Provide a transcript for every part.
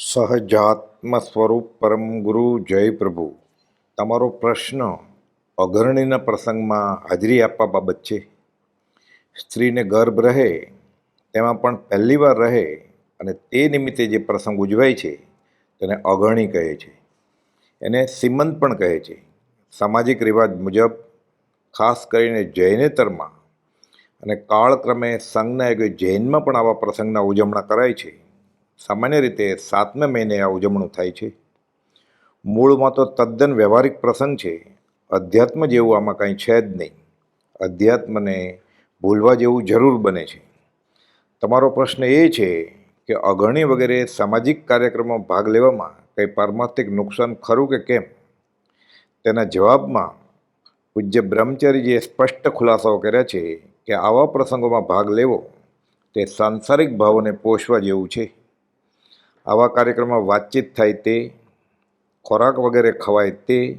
સહજાત્મ સ્વરૂપ પરમ ગુરુ જય પ્રભુ. તમારો પ્રશ્ન અગરણીના પ્રસંગમાં હાજરી આપવા બાબત છે. સ્ત્રીને ગર્ભ રહે, તેમાં પણ પહેલી વાર રહે અને તે નિમિત્તે જે પ્રસંગ ઉજવાય છે, તેને અગરણી કહે છે. એને સિમંત પણ કહે છે. સામાજિક રિવાજ મુજબ, ખાસ કરીને જૈનેતરમાં અને કાળક્રમે સંઘના એક જૈનમાં પણ આવા પ્રસંગના ઉજવણા કરાય છે. સામાન્ય રીતે સાતમે મહિને આ ઉજવણું થાય છે. મૂળમાં તો તદ્દન વ્યવહારિક પ્રસંગ છે. અધ્યાત્મ જેવું આમાં કંઈ છે જ નહીં. અધ્યાત્મને ભૂલવા જેવું જરૂર બને છે. તમારો પ્રશ્ન એ છે કે અગણી વગેરે સામાજિક કાર્યક્રમમાં ભાગ લેવામાં કંઈ પારમાર્થિક નુકસાન ખરું કે કેમ? તેના જવાબમાં પૂજ્ય બ્રહ્મચારીજીએ સ્પષ્ટ ખુલાસાઓ કર્યા છે કે આવા પ્રસંગોમાં ભાગ લેવો તે સાંસારિક ભાવોને પોષવા જેવું છે. આવા કાર્યક્રમમાં વાતચીત થાય તે, ખોરાક વગેરે ખવાય તે,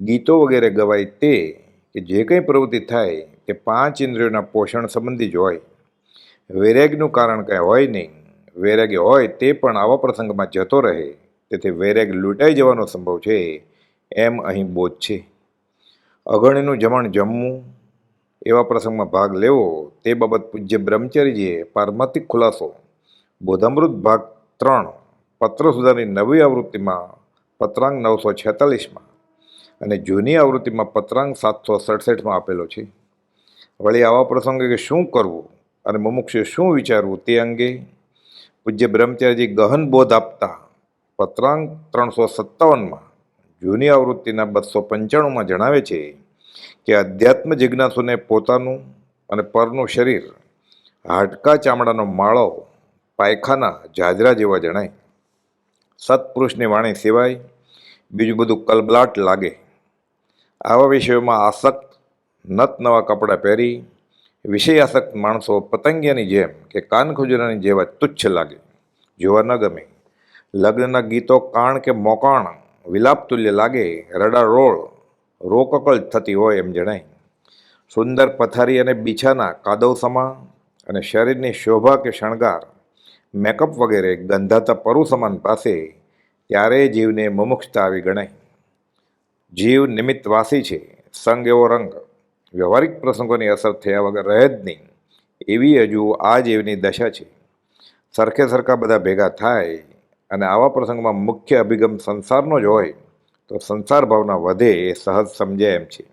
ગીતો વગેરે ગવાય તે, કે જે કંઈ પ્રવૃત્તિ થાય તે પાંચ ઇન્દ્રિયોના પોષણ સંબંધી જ હોય. વૈરાગ્યનું કારણ કંઈ હોય નહીં. વૈરાગ્ય હોય તે પણ આવા પ્રસંગમાં જતો રહે. તેથી વૈરાગ લૂંટાઈ જવાનો સંભવ છે. એમ અહીં બોધ છે. અગણીનું જમણ જમવું, એવા પ્રસંગમાં ભાગ લેવો, તે બાબત પૂજ્ય બ્રહ્મચર્યજીએ પારમાર્થિક ખુલાસો, બોધામૃત ભાગ ત્રણ પત્ર સુધારની નવી આવૃત્તિમાં પત્રાંક નવસો છેતાલીસમાં અને જૂની આવૃત્તિમાં પત્રાંક સાતસો સડસઠમાં આપેલો છે. વળી આવા પ્રસંગે કે શું કરવું અને મુમુક્ષે શું વિચારવું તે અંગે પૂજ્ય બ્રહ્મચારીજી ગહન બોધ આપતા પત્રાંક ત્રણસો સત્તાવનમાં જૂની આવૃત્તિના બસો પંચાણુંમાં જણાવે છે કે અધ્યાત્મ જિજ્ઞાસુને પોતાનું અને પરનું શરીર હાડકા ચામડાનો માળો પાયખાના જાજરા જેવા જણાય. સત્પુરુષની વાણી સિવાય બીજું બધું કલબલાટ લાગે. આવા વિષયોમાં આસક્ત, નત નવા કપડાં પહેરી, વિષયાસક્ત માણસો પતંગિયાની જેમ કે કાનખુજરાની જેવા તુચ્છ લાગે. જોવા ન ગમે. લગ્નના ગીતો કાણ કે મોકાણ વિલાપતુલ્ય લાગે, રડા રોળ, રોકકળ થતી હોય એમ જણાય. સુંદર પથારી અને બીછાના કાદવ સમા અને શરીરની શોભા કે શણગાર મેકઅપ વગેરે ગંધાતા પરુસમાન પાસે ત્યારે જીવને મુમુક્ષતા આવી ગણાય? જીવ નિમિત્તવાસી છે, સંગ એવો રંગ. વ્યવહારિક પ્રસંગોની અસર થયા વગર રહે જ નહીં, એવી હજુ આ જીવની દશા છે. સરખે સરખા બધા ભેગા થાય અને આવા પ્રસંગમાં મુખ્ય અભિગમ સંસારનો જ હોય, તો સંસાર ભાવના વધે એ સહજ સમજાય એમ છે.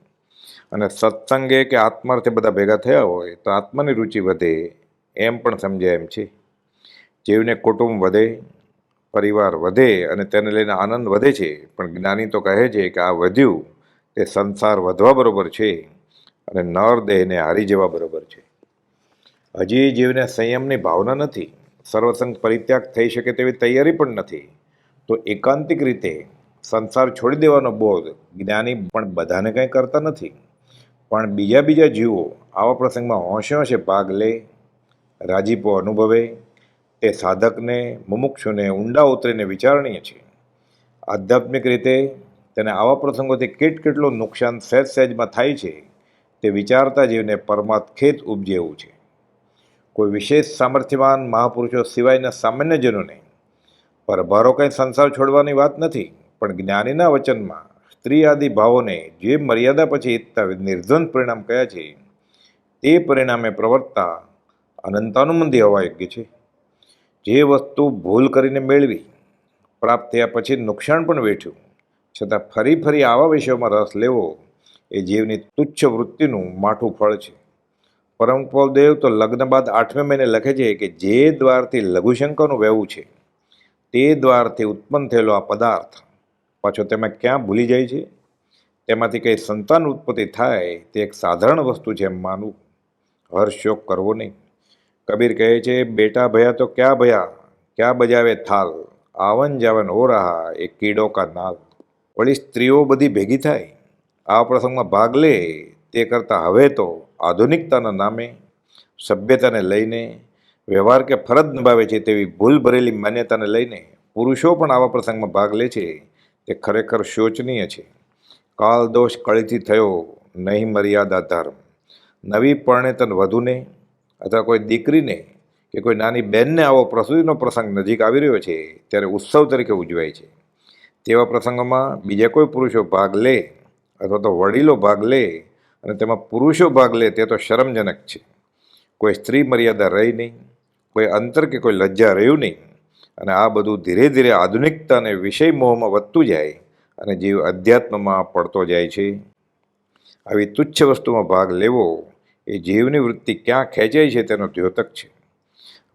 અને સત્સંગે કે આત્માર્થે બધા ભેગા થયા હોય, તો આત્માની રુચિ વધે એમ પણ સમજાય એમ છે. જીવને કુટુંબ વધે, પરિવાર વધે અને તેને લઈને આનંદ વધે છે, પણ જ્ઞાની તો કહે છે કે આ વધ્યું, તે સંસાર વધવા બરોબર છે અને નર દેહને હારી જવા બરોબર છે. હજી જીવને સંયમની ભાવના નથી, સર્વસંગ પરિત્યાગ થઈ શકે તેવી તૈયારી પણ નથી, તો એકાંતિક રીતે સંસાર છોડી દેવાનો બોધ જ્ઞાની પણ બધાને કંઈ કરતા નથી. પણ બીજા બીજા જીવો આવા પ્રસંગમાં હોંશે હોંશે ભાગ લે, રાજીપો અનુભવે તે સાધકને, મુમુક્ષુને, ઊંડા ઉતરીને વિચારણીય છે. આધ્યાત્મિક રીતે તેને આવા પ્રસંગોથી કેટ કેટલું નુકસાન સહેજ સહેજમાં થાય છે તે વિચારતા જીવને પરમાર્થ ખેત ઉપજે એવું છે. કોઈ વિશેષ સામર્થ્યવાન મહાપુરુષો સિવાયના સામાન્યજનોને પરભારો કંઈ સંસાર છોડવાની વાત નથી, પણ જ્ઞાનીના વચનમાં સ્ત્રી આદિ ભાવોને જે મર્યાદા પછી ઈચ્છતા નિર્ધન પરિણામ કયા છે, તે પરિણામે પ્રવર્તતા અનંતાનુમંદી હોવા યોગ્ય છે. જે વસ્તુ ભૂલ કરીને મેળવી. પ્રાપ્ત થયા પછી નુકસાન પણ વેઠ્યું. છતાં ફરી ફરી આવા વિષયોમાં રસ લેવો એ જીવની તુચ્છ વૃત્તિનું માઠું ફળ છે. પરમ દેવ તો લગ્ન બાદ આઠમે મહિને લખે છે કે જે દ્વારથી લઘુશંકરનું વહેવું છે, તે દ્વારથી ઉત્પન્ન થયેલો આ પદાર્થ. પાછો તેમાં ક્યાં ભૂલી જાય છે? તેમાંથી કંઈ સંતાન ઉત્પત્તિ થાય તે એક સાધારણ વસ્તુ છે એમ માનવું. હર્ષયોગ કરવો નહીં. કબીર કહે છે, બેટા ભયા તો ક્યાં ભયા? ક્યાં બજાવે થાલ? આવન જાવન હો રહા એ કીડો કા નાલ વળી સ્ત્રીઓ બધી ભેગી થાય? આ પ્રસંગમાં ભાગ લે? તે કરતાં હવે તો આધુનિકતાના નામે સભ્યતાને લઈને, વ્યવહાર કે ફરજ નિભાવે છે તેવી ભૂલ ભરેલી માન્યતાને લઈને પુરુષો પણ આવા પ્રસંગમાં ભાગ લે છે. તે ખરેખર શોચનીય છે. કાલ દોષ કળીથી થયો નહીં મર્યાદા ધર્મ. નવી પરણેતન વધુને અથવા કોઈ દીકરીને કે કોઈ નાની બહેનને આવો પ્રસૂતિનો પ્રસંગ નજીક આવી રહ્યો છે, ત્યારે ઉત્સવ તરીકે ઉજવાય છે. તેવા પ્રસંગોમાં બીજા કોઈ પુરુષો ભાગ લે અથવા તો વડીલો ભાગ લે અને તેમાં પુરુષો ભાગ લે તે તો શરમજનક છે. કોઈ સ્ત્રી મર્યાદા રહી નહીં, કોઈ અંતર કે કોઈ લજ્જા રહ્યું નહીં અને આ બધું ધીરે ધીરે આધુનિકતા અને વિષય મોહમાં વધતું જાય અને જીવ અધ્યાત્મમાં પડતો જાય છે. આવી તુચ્છ વસ્તુમાં ભાગ લેવો એ જીવની વૃત્તિ ક્યાં ખેંચાય છે તેનો દ્યોતક છે.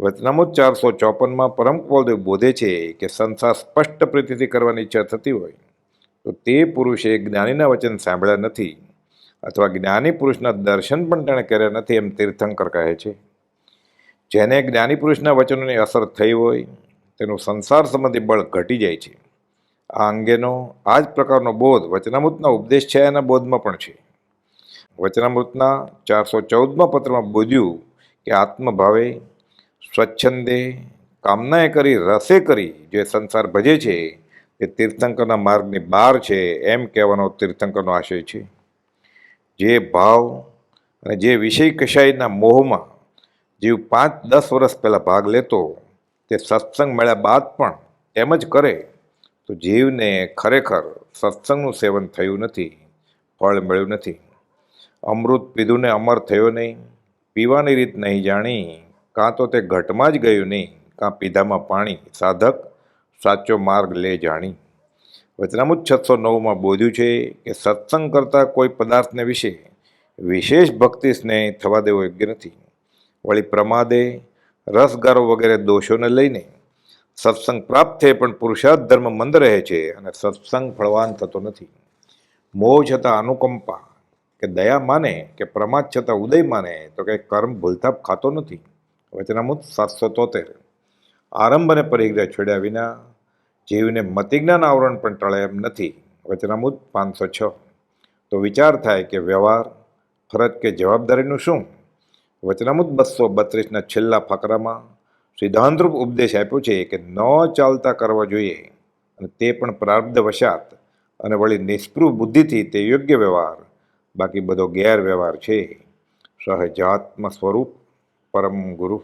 વચનામુત ચારસો ચોપનમાં પરમ કુલદેવ બોધે છે કે સંસાર સ્પષ્ટ પ્રીતિથી કરવાની ઈચ્છા થતી હોય, તો તે પુરુષે જ્ઞાનીના વચન સાંભળ્યા નથી અથવા જ્ઞાની પુરુષના દર્શન પણ તેણે કર્યા નથી એમ તીર્થંકર કહે છે. જેને જ્ઞાની પુરુષના વચનોની અસર થઈ હોય, તેનું સંસાર સંબંધી બળ ઘટી જાય છે. આ અંગેનો આ જ પ્રકારનો બોધ વચનામૃતના ઉપદેશ છે એના બોધમાં પણ છે. વચનામૃતના ચારસો ચૌદમાં પત્રમાં બોધ્યું કે આત્મભાવે સ્વચ્છંદે કામનાએ કરી, રસે કરી, જે સંસાર ભજે છે, તે તીર્થંકરના માર્ગની બહાર છે એમ કહેવાનો તીર્થંકરનો આશય છે. જે ભાવ અને જે વિષય કશાયના મોહમાં જીવ પાંચ, દસ વર્ષ પહેલાં ભાગ લેતો, તે સત્સંગ મળ્યા બાદ પણ એમ જ કરે, તો જીવને ખરેખર સત્સંગનું સેવન થયું નથી, ફળ મળ્યું નથી. અમૃત પીધું ને અમર થયો નહીં, પીવાની રીત નહીં જાણી, કાં તો તે ઘટમાં જ ગયું નહીં, કાં પીધામાં પાણી. સાધક સાચો માર્ગ લે જાણી. વચનામુત છસો નવમાં બોધ્યું છે કે સત્સંગ કરતાં કોઈ પદાર્થને વિશે વિશેષ ભક્તિ સ્નેહ થવા દેવો યોગ્ય નથી. વળી પ્રમાદે, રસગારો વગેરે દોષોને લઈને સત્સંગ પ્રાપ્ત થયે પણ પુરુષાર્થ ધર્મ મંદ રહે છે અને સત્સંગ ફળવાન થતો નથી. મોહ છતાં અનુકંપા કે દયા માને કે પ્રમાદ છતાં ઉદય માને, તો કે કર્મ ભૂલતાપ ખાતો નથી. વચનામુત સાતસો તોતેર. આરંભ અને પરિગ્રહ છોડ્યા વિના જીવને મતિજ્ઞાન આવરણ પણ ટળે એમ નથી. વચનામુત પાંચસો છ. તો વિચાર થાય કે વ્યવહાર, ફરજ કે જવાબદારીનું શું? વચનામુત બસો બત્રીસના છેલ્લા ફકરામાં સિદ્ધાંતરૂપ ઉપદેશ આપ્યો છે કે ન ચાલતા કરવા જોઈએ અને તે પણ પ્રારબ્ધ વશાત અને વળી નિષ્પૃહ બુદ્ધિથી તે યોગ્ય વ્યવહાર બાકી બધો ગેરવ્યવહાર છે. સહજાત્મ સ્વરૂપ પરમ ગુરુ.